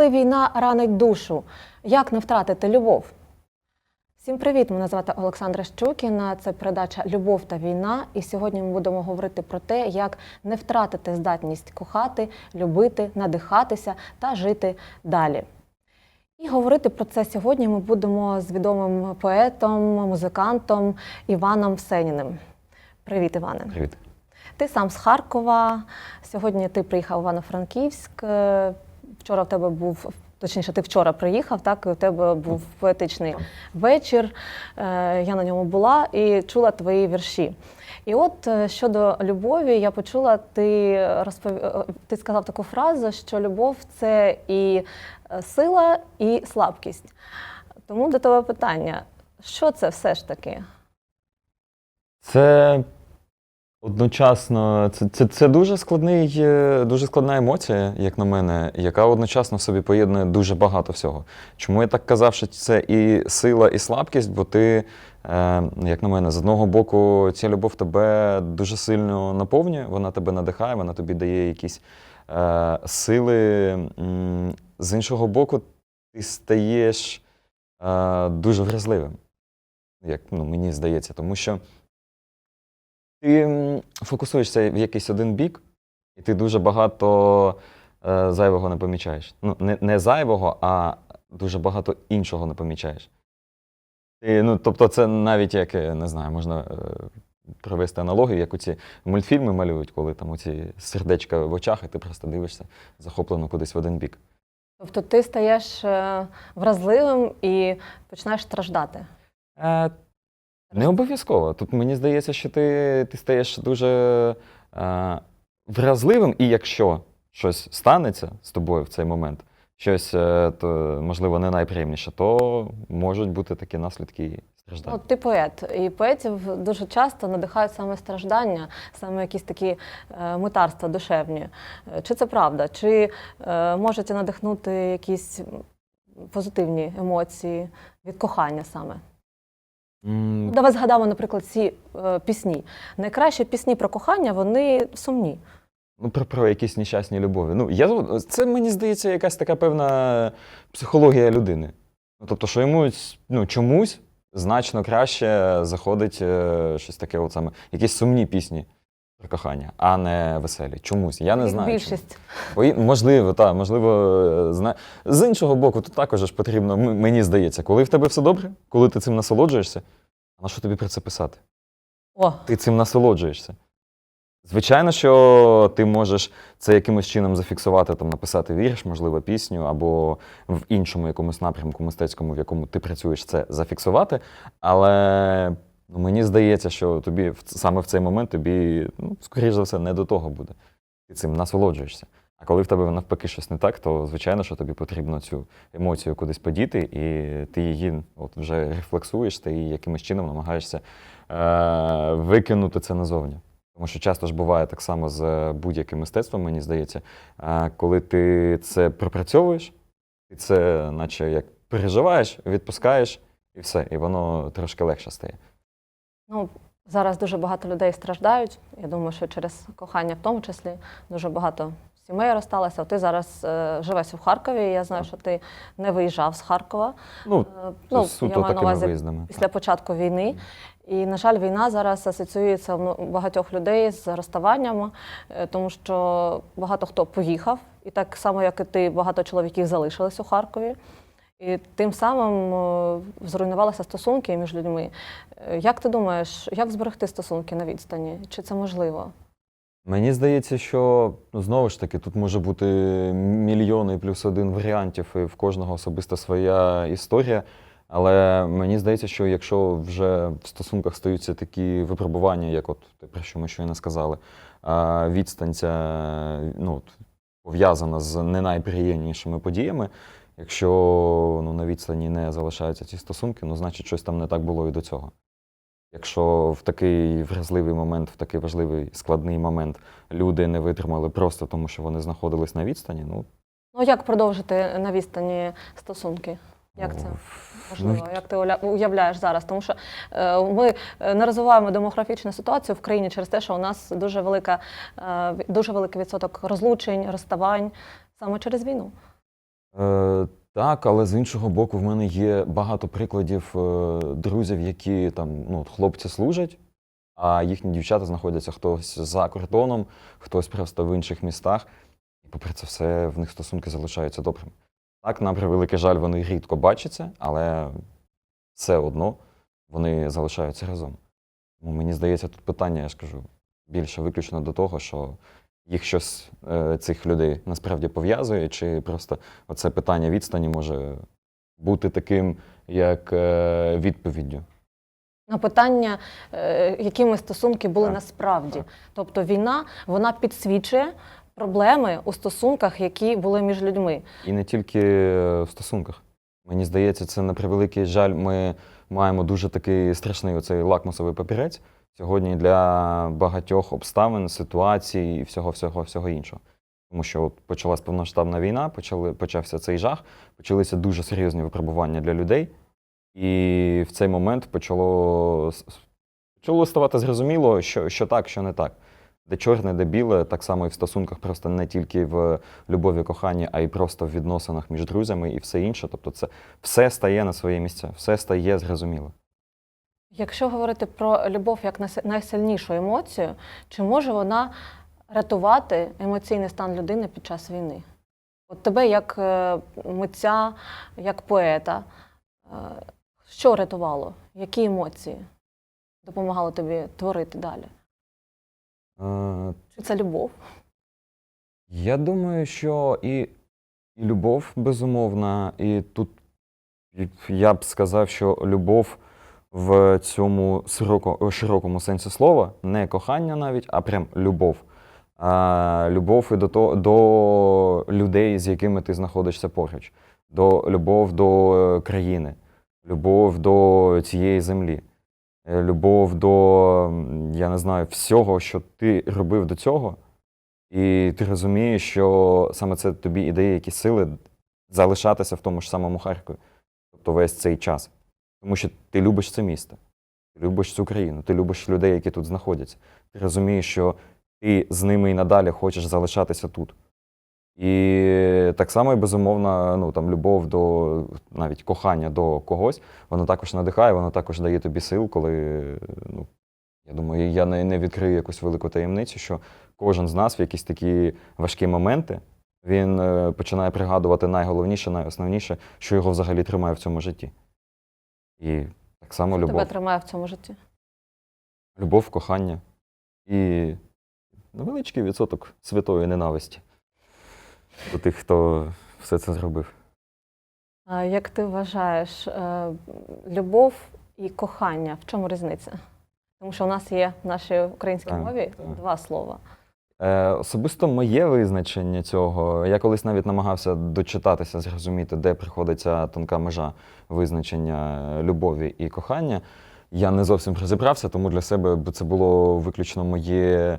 коли війна ранить душу, як не втратити любов? Всім привіт! Мене звати Олександра Щукіна. Це передача Любов та війна. І сьогодні ми будемо говорити про те, як не втратити здатність кохати, любити, надихатися та жити далі. І говорити про це сьогодні ми будемо з відомим поетом, музикантом Іваном Всеніним. Привіт, Іване! Привіт. Ти сам з Харкова. Сьогодні ти приїхав в Івано-Франківськ. Вчора в тебе був, точніше, ти вчора приїхав, так, і у тебе був поетичний вечір. Е, Я на ньому була і чула твої вірші. І от е, щодо любові, я почула, ти розпов... е, ти сказав таку фразу, що любов це і сила, і слабкість. Тому до тебе питання: що це все ж таки? Це одночасно, це, це, це дуже складний, е, дуже складна емоція, як на мене, яка одночасно в собі поєднує дуже багато всього. Чому я так казав, що це і сила, і слабкість, бо ти, е, як на мене, з одного боку, ця любов тебе дуже сильно наповнює, вона тебе надихає, вона тобі дає якісь е, сили. З іншого боку, ти стаєш е, дуже вразливим, як ну, мені здається, тому що. Ти фокусуєшся в якийсь один бік, і ти дуже багато е, зайвого не помічаєш. Ну, не, не зайвого, а дуже багато іншого не помічаєш. І, ну, тобто, це навіть як, е, не знаю, можна е, провести аналогію, як у ці мультфільми малюють, коли там оці сердечка в очах, і ти просто дивишся захоплено кудись в один бік. Тобто ти стаєш е, вразливим і починаєш страждати. Е, не обов'язково. Тут мені здається, що ти, ти стаєш дуже е, вразливим, і якщо щось станеться з тобою в цей момент, щось, е, то, можливо, не найприємніше, то можуть бути такі наслідки. От ти поет, і поетів дуже часто надихають саме страждання, саме якісь такі е, митарства душевні. Е, Чи це правда? Чи е, можете надихнути якісь позитивні емоції від кохання саме? Ну, Давай згадаємо, наприклад, ці е, пісні. Найкращі пісні про кохання вони сумні. Ну, про, про якісь нещасні любові. Ну, я, це, мені здається, якась така певна психологія людини. Ну, тобто, що йому ну, чомусь значно краще заходить е, щось таке, от саме, якісь сумні пісні кохання, а не веселі. Чомусь. Я не Як знаю. чому. Більшість. Бо, можливо, так, можливо, е, зна... з іншого боку, тут також ж потрібно, мені здається, коли в тебе все добре, коли ти цим насолоджуєшся, а на що тобі про це писати? О, ти цим насолоджуєшся. Звичайно, що ти можеш це якимось чином зафіксувати, там, написати вірш, можливо, пісню, або в іншому якомусь напрямку мистецькому, в якому ти працюєш, це зафіксувати. Але ну, мені здається, що тобі саме в цей момент тобі, ну, скоріш за все, не до того буде. Ти цим насолоджуєшся. А коли в тебе навпаки щось не так, то звичайно, що тобі потрібно цю емоцію кудись подіти, і ти її от вже рефлексуєш, ти її якимось чином намагаєшся е- викинути це назовні. Тому що часто ж буває так само з будь-яким мистецтвом, мені здається, е, коли ти це пропрацьовуєш, ти це, наче як переживаєш, відпускаєш, і все, і воно трошки легше стає. Ну, зараз дуже багато людей страждають. Я думаю, що через кохання в тому числі дуже багато сімей розсталося. Ти зараз е, живеш у Харкові. Я знаю, що ти не виїжджав з Харкова. Ну, Е, ну, суто я маю на увазі виїздами. після початку війни. І, на жаль, війна зараз асоціюється в ну, багатьох людей з розставаннями, е, тому що багато хто поїхав, і так само, як і ти, багато чоловіків залишились у Харкові. І тим самим е, зруйнувалися стосунки між людьми. Е, Як ти думаєш, як зберегти стосунки на відстані? Чи це можливо? Мені здається, що ну, знову ж таки тут може бути мільйони плюс один варіантів, і в кожного особиста своя історія. Але мені здається, що якщо вже в стосунках стаються такі випробування, як от те, про що ми щойно сказали, а відстань ця ну, пов'язана з не найприємнішими подіями. Якщо ну, на відстані не залишаються ці стосунки, ну значить щось там не так було і до цього. Якщо в такий вразливий момент, в такий важливий складний момент люди не витримали просто тому, що вони знаходились на відстані, ну Ну як продовжити на відстані стосунки? Як це? Можливо, як ти уявляєш зараз? Тому що е, ми не розвиваємо демографічну ситуацію в країні через те, що у нас дуже велика, е, дуже великий відсоток розлучень, розставань саме через війну. Е, так, але з іншого боку, в мене є багато прикладів е, друзів, які там, ну, хлопці служать, а їхні дівчата знаходяться хтось за кордоном, хтось просто в інших містах. І попри це все, в них стосунки залишаються добрими. Так, на превеликий жаль, вони рідко бачаться, але все одно вони залишаються разом. Тому мені здається, тут питання, я ж кажу, більше виключно до того, що їх щось е, цих людей насправді пов'язує, чи просто оце питання відстані може бути таким, як е, відповіддю. На питання, е, якими стосунки були Так, насправді. так. Тобто війна вона підсвічує проблеми у стосунках, які були між людьми. І не тільки в стосунках. Мені здається, це на превеликий жаль. Ми маємо дуже такий страшний оцей лакмусовий папірець сьогодні для багатьох обставин, ситуацій і всього, всього, всього іншого. Тому що от почалась повноштабна війна, почали, почався цей жах, почалися дуже серйозні випробування для людей. І в цей момент почало, почало ставати зрозуміло, що, що так, що не так. Де чорне, де біле, так само і в стосунках, просто не тільки в любові, коханні, а й просто в відносинах між друзями і все інше. Тобто, це все стає на свої місця, все стає зрозуміло. Якщо говорити про любов як найсильнішу емоцію, чи може вона рятувати емоційний стан людини під час війни? От тебе як е, митця, як поета, е, що рятувало? Які емоції допомагали тобі творити далі? Е, Чи це любов? Я думаю, що і, і любов безумовна, і тут я б сказав, що любов в цьому широко, широкому сенсі слова, не кохання навіть, а прям любов. А, любов і до, то, до людей, з якими ти знаходишся поруч, до любов до е, країни, любов до цієї землі, е, любов до, я не знаю, всього, що ти робив до цього. І ти розумієш, що саме це тобі і дає якісь сили залишатися в тому ж самому Харкові, тобто весь цей час. Тому що ти любиш це місто, ти любиш цю країну, ти любиш людей, які тут знаходяться. Ти розумієш, що ти з ними і надалі хочеш залишатися тут. І так само, і безумовно, ну там любов до навіть кохання до когось, воно також надихає, воно також дає тобі сил, коли ну, я думаю, я не, відкрию якусь велику таємницю, що кожен з нас в якісь такі важкі моменти він е, починає пригадувати найголовніше, найосновніше, що його взагалі тримає в цьому житті. І так само Що любов. тебе тримає в цьому житті? Любов, кохання і невеличкий відсоток святої ненависті до тих, хто все це зробив. А Як ти вважаєш, е, любов і кохання в чому різниця? Тому що у нас є в нашій українській Так, мові так. два слова. Е, особисто моє визначення цього, я колись навіть намагався дочитатися, зрозуміти, де приходиться тонка межа визначення любові і кохання. Я не зовсім розібрався, тому для себе це було виключно моє е,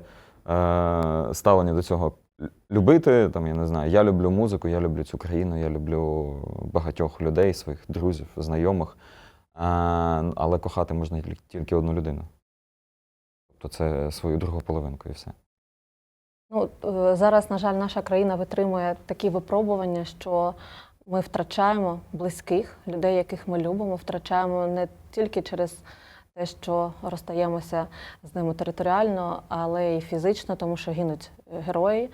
ставлення до цього. Любити, там, я не знаю, я люблю музику, я люблю цю країну, я люблю багатьох людей, своїх друзів, знайомих. Е, але кохати можна тільки одну людину. Тобто це свою другу половинку і все. Ну, е, зараз, на жаль, наша країна витримує такі випробування, що ми втрачаємо близьких людей, яких ми любимо, втрачаємо не тільки через те, що розстаємося з ними територіально, але й фізично, тому що гинуть герої.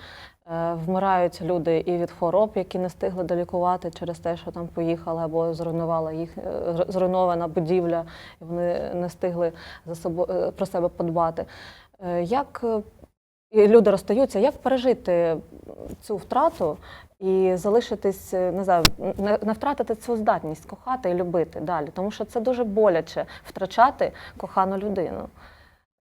Е, Вмирають люди і від хвороб, які не встигли долікувати через те, що там поїхали або зруйнувала їх е, зруйнована будівля, і вони не встигли за собою про себе подбати. Е, Як е, і люди розстаються, як пережити цю втрату і залишитись, е, не знаю, не, втратити цю здатність кохати і любити далі, тому що це дуже боляче втрачати кохану людину.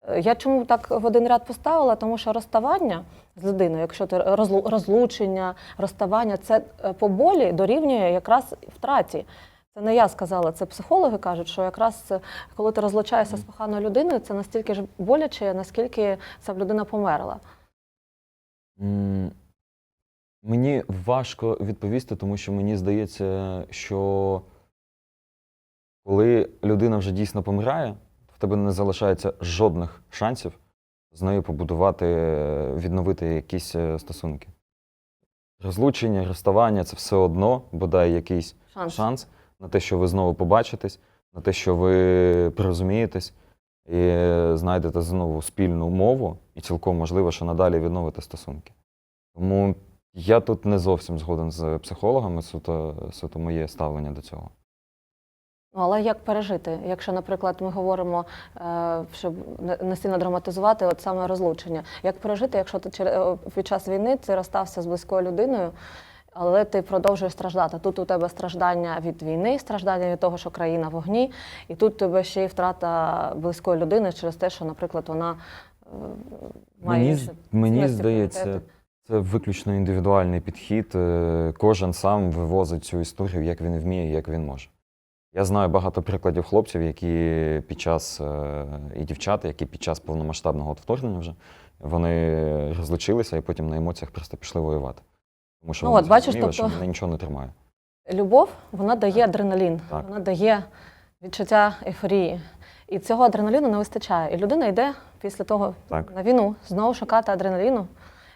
Е, Я чому так в один ряд поставила? Тому що розставання з людиною, якщо ти розлу- розлучення, розставання, це е, по болі дорівнює якраз втраті. Це не я сказала, це психологи кажуть, що якраз коли ти розлучаєшся з коханою людиною, це настільки ж боляче, наскільки ця людина померла. М, Мені важко відповісти, тому що мені здається, що коли людина вже дійсно помирає, в тебе не залишається жодних шансів з нею побудувати, відновити якісь е, стосунки. розлучення, розставання це все одно бодай якийсь Шанс. шанс на те, що ви знову побачитесь, на те, що ви порозумієтесь і знайдете знову спільну мову, і цілком можливо, що надалі відновите стосунки. Тому я тут не зовсім згоден з психологами, суто, суто моє ставлення до цього. Ну, але як пережити? Якщо, наприклад, ми говоримо, е, щоб не- сильно драматизувати, от саме розлучення. Як пережити, якщо ти е, під час війни ти розстався з близькою людиною, але ти продовжуєш страждати? Тут у тебе страждання від війни, страждання від того, що країна в вогні, і тут у тебе ще й втрата близької людини через те, що, наприклад, вона е, має Мені, інші мені здається, це виключно індивідуальний підхід. Е, Кожен сам вивозить цю історію, як він вміє, як він може. Я знаю багато прикладів хлопців, які під час е, і дівчат, які під час повномасштабного вторгнення вже вони розлучилися і потім на емоціях просто пішли воювати. Тому що Ну, от, бачиш, зрозуміли, що тобто- мене нічого не тримає. Любов вона дає адреналін, Так. вона дає відчуття ейфорії. І цього адреналіну не вистачає. І людина йде після того Так. на війну знову шукати адреналіну,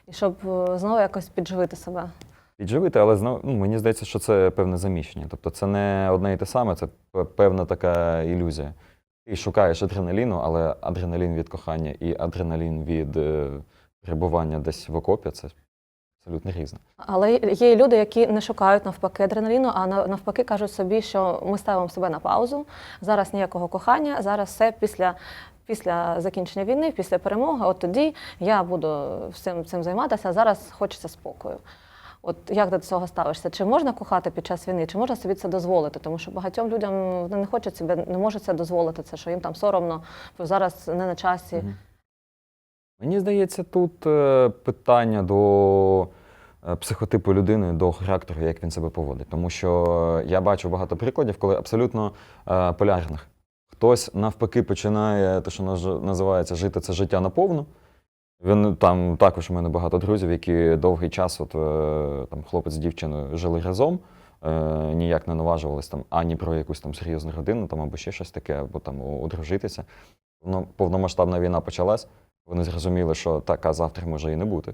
і щоб е, знову якось підживити себе. Підживити, але знову ну, мені здається, що це певне заміщення. Тобто це не одне і те саме, це певна така ілюзія. Ти шукаєш адреналіну, але адреналін від кохання і адреналін від е, перебування десь в окопі це абсолютно різне. Але є люди, які не шукають навпаки адреналіну, а на- навпаки кажуть собі, що ми ставимо себе на паузу. Зараз ніякого кохання, зараз все після. Після закінчення війни, після перемоги, от тоді я буду всім цим займатися, а зараз хочеться спокою. От як до цього ставишся? Чи можна кохати під час війни, чи можна собі це дозволити? Тому що багатьом людям вони не хочуть себе, не можуть це дозволити, це що їм там соромно, бо зараз не на часі. Мені здається, тут е, питання до е, психотипу людини, до характеру, як він себе поводить. Тому що е, я бачу багато прикладів, коли абсолютно полярних. Хтось навпаки починає те, що називається жити це життя наповну. Він там також у мене багато друзів, які довгий час, от там хлопець з дівчиною жили разом, е, ніяк не наважувались там ані про якусь там серйозну родину, там або ще щось таке, або там одружитися. Ну, повномасштабна війна почалась. Вони зрозуміли, що так, а завтра може і не бути.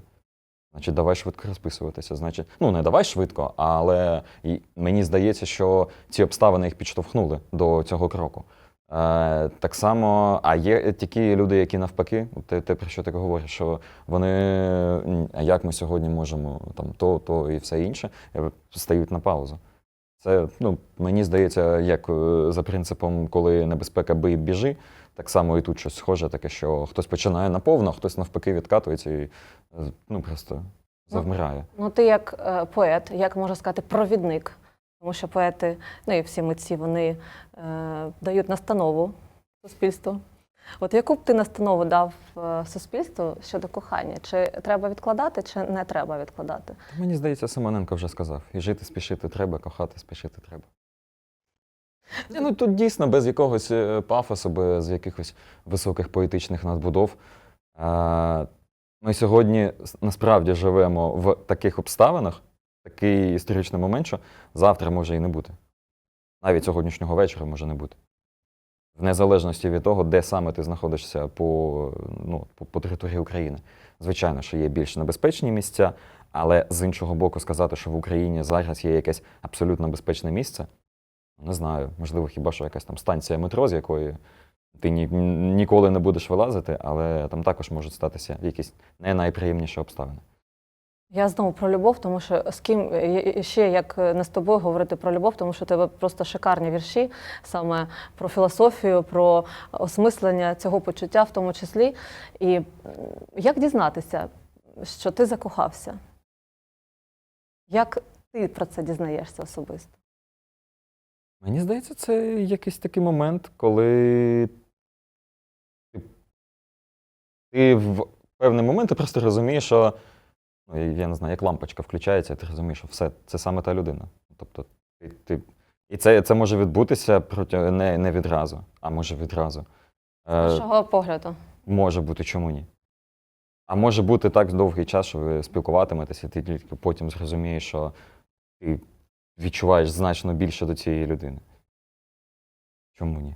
Значить, давай швидко розписуватися. Значить, ну не давай швидко, але і мені здається, що ці обставини їх підштовхнули до цього кроку. Е, так само, а є такі люди, які навпаки, те, те, про що ти говориш, що вони, а як ми сьогодні можемо там то, то і все інше, е, стають на паузу. Це, ну, мені здається, як е, за принципом, коли небезпека бий біжи, так само і тут щось схоже, таке, що хтось починає наповно, а хтось навпаки відкатується і е, ну, просто завмирає. Ну, ти як е, поет, як можна сказати, провідник. Тому що поети, ну і всі митці, вони е, дають настанову суспільству. От яку б ти настанову дав е, суспільству щодо кохання? Чи треба відкладати, чи не треба відкладати? Мені здається, Симоненко вже сказав: і жити спішити треба, кохати спішити треба. Ну тут дійсно без якогось е, пафосу, без якихось високих поетичних надбудов. Ми сьогодні насправді живемо в таких обставинах, такий історичний момент, що завтра може і не бути. Навіть сьогоднішнього вечора може не бути. В незалежності від того, де саме ти знаходишся по, ну, по, по території України. Звичайно, що є більш небезпечні місця, але з іншого боку, сказати, що в Україні зараз є якесь абсолютно безпечне місце, не знаю. Можливо, хіба що якась там станція метро, з якої ти ні, ніколи не будеш вилазити, але там також можуть статися якісь не найприємніші обставини. Я знову про любов, тому що з ким ще як не з тобою говорити про любов, тому що у тебе просто шикарні вірші саме про філософію, про осмислення цього почуття, в тому числі. І як дізнатися, що ти закохався? Як ти про це дізнаєшся особисто? Мені здається, це якийсь такий момент, коли ти, ти в певний момент ти просто розумієш, що ну, я не знаю, як лампочка включається, і ти розумієш, що все, це саме та людина. Тобто, ти, ти, і це, це може відбутися проти, не, не відразу, а може відразу. З Е, погляду. Може бути, чому ні? А може бути так довгий час, що ви спілкуватиметеся, і ти тільки потім зрозумієш, що ти відчуваєш значно більше до цієї людини. Чому ні?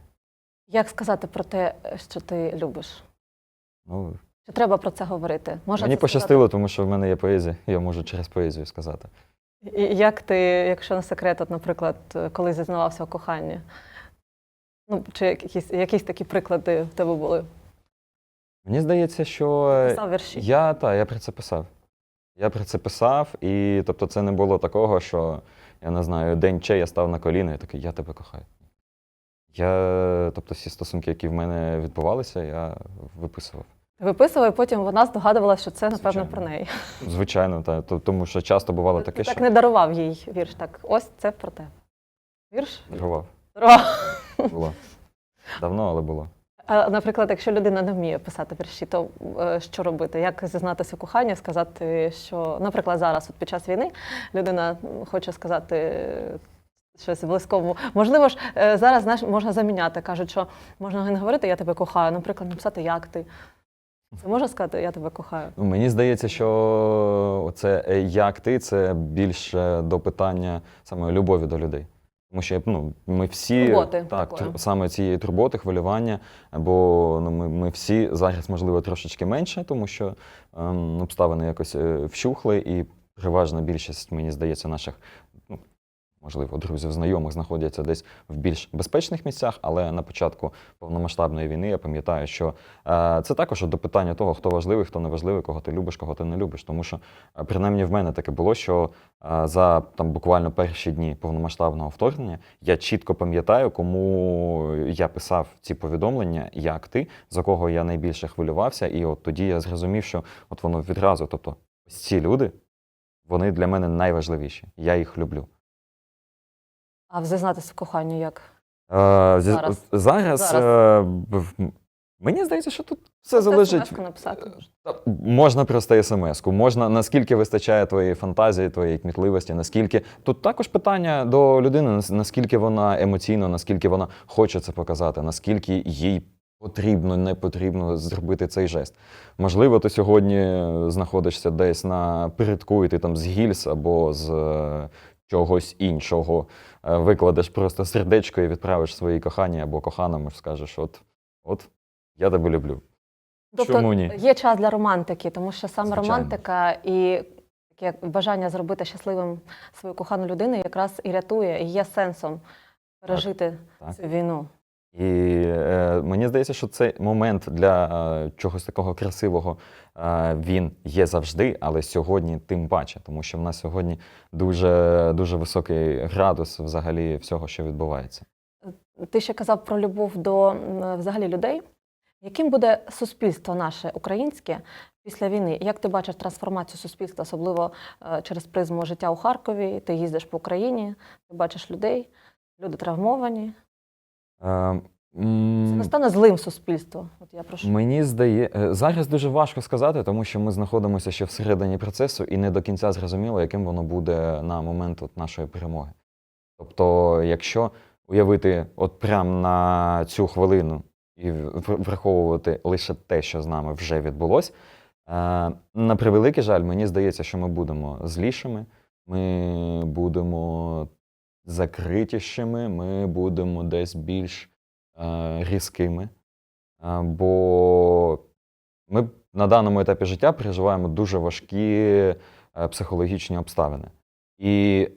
Як сказати про те, що ти любиш? Ну, Чи треба про це говорити? Можна Мені це пощастило, тому що в мене є поезія, я можу через поезію сказати. І Як ти, якщо не секрет, от, наприклад, коли зізнавався у коханні? Ну, чи якісь, якісь такі приклади в тебе були? Мені здається, що Писав вірші. я та я про це писав. Я про це писав, і тобто це не було такого, що я не знаю, день че я став на коліна і такий, я тебе кохаю. Я, тобто, всі стосунки, які в мене відбувалися, я виписував. Виписував, і потім вона здогадувалася, що це, напевно, Звичайно. про неї. Звичайно, та, то- тому що часто бувало Ти таке, так що не дарував їй вірш. Так, ось це про тебе. Вірш? дарував. Дарував. Було. Давно, але було. А, наприклад, якщо людина не вміє писати вірші, то е, що робити? Як зізнатися у коханні, сказати, що, наприклад, зараз, от під час війни, людина хоче сказати е, щось близькому. Можливо ж, е, зараз знаєш, можна заміняти. Кажуть, що можна не говорити Я тебе кохаю, наприклад, написати як ти. Це можна сказати, я тебе кохаю. Ну, Мені здається, що це як ти, це більше до питання саме любові до людей. Тому що ну, ми всі Турботи так, такої. тур- саме цієї турботи, хвилювання, бо ну, ми, ми всі зараз, можливо, трошечки менше, тому що ем, обставини якось е, вщухли, і переважна більшість, мені здається, наших, ну, можливо, друзів, знайомих знаходяться десь в більш безпечних місцях, але на початку повномасштабної війни я пам'ятаю, що е, це також до питання того, хто важливий, хто не важливий, кого ти любиш, кого ти не любиш. Тому що е, принаймні в мене таке було, що е, за там буквально перші дні повномасштабного вторгнення я чітко пам'ятаю, кому я писав ці повідомлення, як ти, за кого я найбільше хвилювався, і от тоді я зрозумів, що от воно відразу, тобто ці люди, вони для мене найважливіші. Я їх люблю. А в зізнатися в коханні як? Е, зі- Зараз. зараз, Зараз. е, мені здається, що тут все залежить. написати. Та, Можна просто смс-ку, можна наскільки вистачає твоєї фантазії, твоєї кмітливості, наскільки. Тут також питання до людини, наскільки вона емоційно, наскільки вона хоче це показати, наскільки їй потрібно, не потрібно зробити цей жест. Можливо, ти сьогодні знаходишся десь на передку, і ти там з гільз або з е, чогось іншого е, викладеш просто сердечко і відправиш своїй коханій або коханому, скажеш: от, от я тебе люблю. Тобто Чому ні? є час для романтики, тому що саме Звичайно. романтика і таке бажання зробити щасливим свою кохану людину якраз і рятує, і є сенсом пережити так. цю війну. І е, мені здається, що цей момент для е, чогось такого красивого він є завжди, але сьогодні тим паче, тому що в нас сьогодні дуже, дуже високий градус взагалі всього, що відбувається. Ти ще казав про любов до взагалі людей. Яким буде суспільство наше українське після війни? Як ти бачиш трансформацію суспільства, особливо е, через призму життя у Харкові? Ти їздиш по Україні, ти бачиш людей, люди травмовані. Е, Це не стане злим суспільство. От я прошу. Мені здається, зараз дуже важко сказати, тому що ми знаходимося ще всередині процесу і не до кінця зрозуміло, яким воно буде на момент от нашої перемоги. Тобто, якщо уявити от прямо на цю хвилину і враховувати лише те, що з нами вже відбулось, е, на превеликий жаль, мені здається, що ми будемо злішими, ми будемо закритішими, ми будемо десь більш е, різкими. Е, Бо ми на даному етапі життя переживаємо дуже важкі е, психологічні обставини. І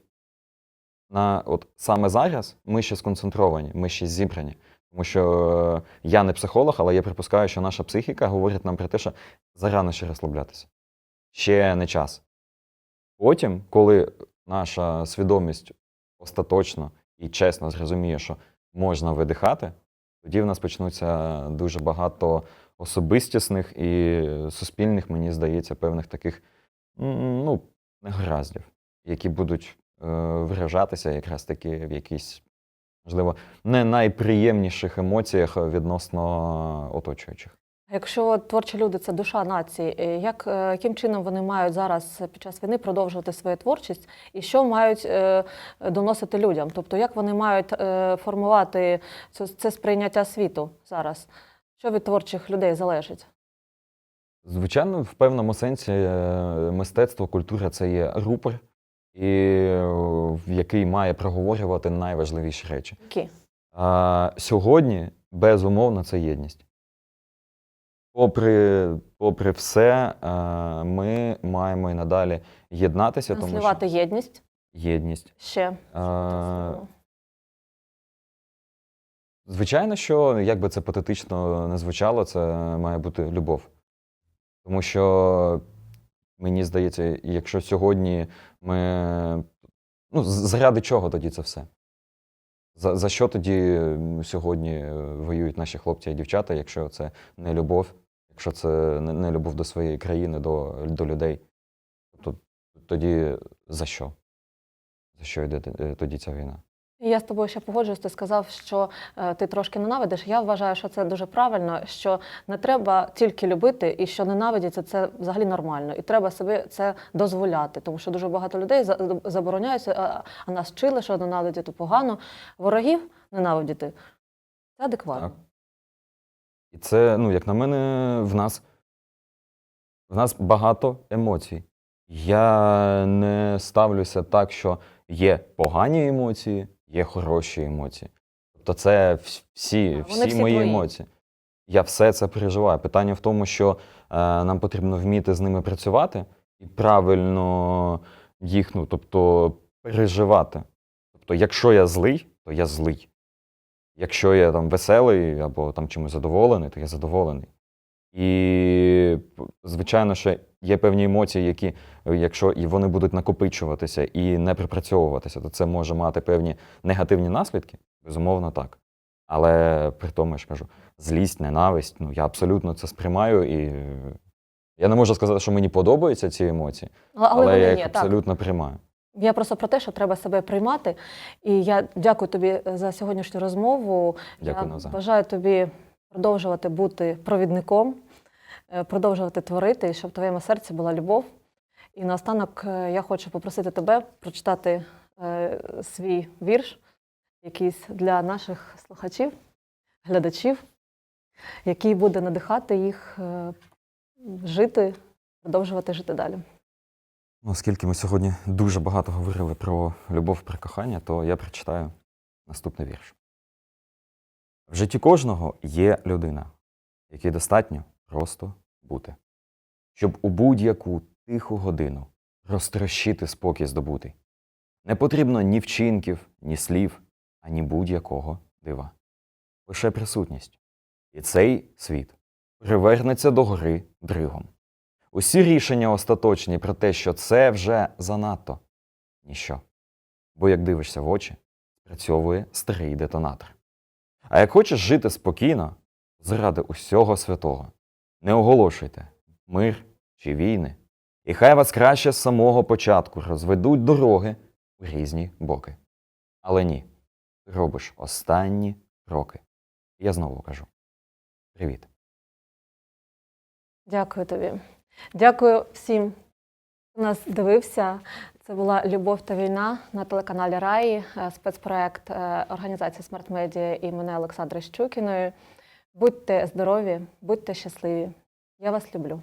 на, от саме зараз ми ще сконцентровані, ми ще зібрані. Тому що е, я не психолог, але я припускаю, що наша психіка говорить нам про те, що зарано ще розслаблятися. Ще не час. Потім, коли наша свідомість остаточно і чесно зрозуміє, що можна видихати, тоді в нас почнуться дуже багато особистісних і суспільних, мені здається, певних таких ну, негараздів, які будуть е, виражатися якраз таки в якійсь, можливо, не найприємніших емоціях відносно оточуючих. Якщо творчі люди це душа нації, е, як, е, яким чином вони мають зараз під час війни продовжувати свою творчість і що мають е, доносити людям? Тобто, як вони мають формувати це, сприйняття світу зараз? Що від творчих людей залежить? Звичайно, в певному сенсі мистецтво, культура це є рупор, і, який має проговорювати найважливіші речі. Які? А, сьогодні, безумовно, це єдність. Попри, попри все, е, ми маємо і надалі єднатися, тому що єдність єдність. ще. Е, Звичайно, що як би це патетично не звучало, це має бути любов. Тому що мені здається, якщо сьогодні ми. Ну, заради чого тоді це все? За, за що тоді сьогодні е, воюють наші хлопці і дівчата, якщо це не любов, якщо це не, любов до своєї країни, до, до людей? Тобто тоді за що? За що йде е, тоді ця війна? Я з тобою ще погоджуюсь. Ти сказав, що е, ти трошки ненавидиш. Я вважаю, що це дуже правильно, що не треба тільки любити, і що ненавидіться це взагалі нормально. І треба собі це дозволяти, тому що дуже багато людей забороняються, а, а нас вчили, що ненавидіти погано. Ворогів ненавидіти це адекватно. Так. І це, ну, як на мене, в нас, в нас багато емоцій. Я не ставлюся так, що є погані емоції, є хороші емоції. Тобто це всі, всі, всі мої твої. емоції. Я все це переживаю. Питання в тому, що е, нам потрібно вміти з ними працювати і правильно їх, ну, тобто, переживати. Тобто, якщо я злий, то я злий. Якщо я там веселий або там чимось задоволений, то я задоволений. І, звичайно, що є певні емоції, які, якщо і вони будуть накопичуватися і не припрацьовуватися, то це може мати певні негативні наслідки. Безумовно, так. Але при тому, я ж кажу, злість, ненависть, ну я абсолютно це сприймаю і я не можу сказати, що мені подобаються ці емоції, Але, але, вони я їх є, так. абсолютно приймаю. Я просто про те, що треба себе приймати. І я дякую тобі за сьогоднішню розмову. Дякую я бажаю тобі продовжувати бути провідником, е, продовжувати творити, і щоб в твоєму серці була любов. І наостанок е, я хочу попросити тебе прочитати е, свій вірш, якийсь для наших слухачів, глядачів, який буде надихати їх е, жити, продовжувати жити далі. Ну, Оскільки ми сьогодні дуже багато говорили про любов, про кохання, то я прочитаю наступний вірш. В житті кожного є людина, якій достатньо просто бути, щоб у будь-яку тиху годину розтрощити спокій здобутий. Не потрібно ні вчинків, ні слів, ані будь-якого дива. Лише присутність. І цей світ привернеться до гори дригом. Усі рішення остаточні про те, що це вже занадто ніщо. Бо як дивишся в очі, спрацьовує старий детонатор. А як хочеш жити спокійно, заради усього святого, не оголошуйте мир чи війни, і хай вас краще з самого початку розведуть дороги в різні боки. Але ні, ти робиш останні кроки. Я знову кажу: привіт. Дякую тобі. Дякую всім, хто нас дивився. Це була Любов та війна на телеканалі Раї, е, спецпроект е, організації Смарт Медіа і мене Олександри Щукіної. Будьте здорові, будьте щасливі. Я вас люблю.